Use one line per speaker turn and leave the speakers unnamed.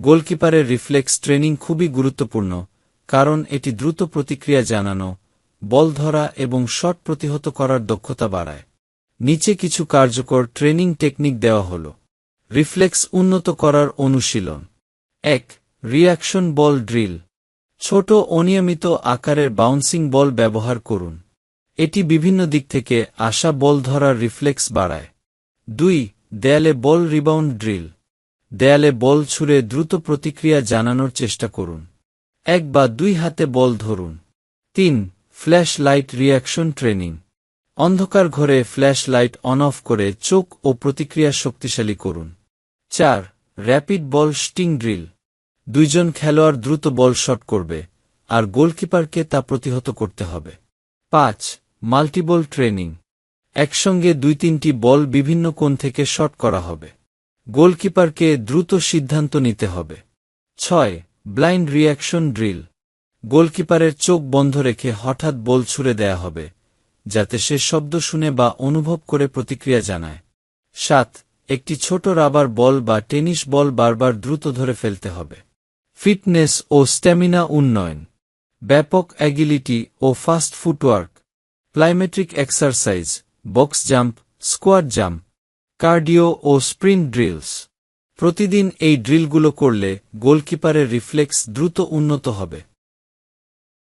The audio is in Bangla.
গোলকিপারের রিফ্লেক্স ট্রেনিং খুবই গুরুত্বপূর্ণ, কারণ এটি দ্রুত প্রতিক্রিয়া জানানো, বল ধরা এবং শট প্রতিহত করার দক্ষতা বাড়ায়। নিচে কিছু কার্যকর ট্রেনিং টেকনিক দেওয়া হল। রিফ্লেক্স উন্নত করার অনুশীলন। এক রিয়াকশন বল ড্রিল। ছোট অনিয়মিত আকারের বাউন্সিং বল ব্যবহার করুন। এটি বিভিন্ন দিক থেকে আসা বল ধরার রিফ্লেক্স বাড়ায়। দুই, দেয়ালে বল রিবাউন্ড ড্রিল। দেয়ালে বল ছুঁড়ে দ্রুত প্রতিক্রিয়া জানানোর চেষ্টা করুন। এক বা দুই হাতে বল ধরুন। তিন ফ্ল্যাশ লাইট রিয়াকশন ট্রেনিং। অন্ধকার ঘরে ফ্ল্যাশ লাইট অন অফ করে চোখ ও প্রতিক্রিয়া শক্তিশালী করুন। চার, র্যাপিড বল স্টিং ড্রিল। দুইজন খেলোয়াড় দ্রুত বল শট করবে, আর গোলকিপারকে তা প্রতিহত করতে হবে। পাঁচ, মাল্টিবল ট্রেনিং। একসঙ্গে দুই তিনটি বল বিভিন্ন কোণ থেকে শট করা হবে। গোলকিপারকে দ্রুত সিদ্ধান্ত নিতে হবে। ছয়, ব্লাইন্ড রিয়াকশন ড্রিল। গোলকিপারের চোখ বন্ধ রেখে হঠাৎ বল ছুড়ে দেয়া হবে, যাতে সে শব্দ শুনে বা অনুভব করে প্রতিক্রিয়া জানায়। সাত, একটি ছোট রাবার বল বা টেনিস বল বারবার দ্রুত ধরে ফেলতে হবে। ফিটনেস ও স্ট্যামিনা উন্নয়ন। ব্যাপক অ্যাগিলিটি ও fast footwork. Plyometric exercise, box jump, squat jump cardio ও স্প্রিন্ট ড্রিলস। প্রতিদিন এই ড্রিলগুলো করলে গোলকিপারের রিফ্লেক্স দ্রুত উন্নত হবে।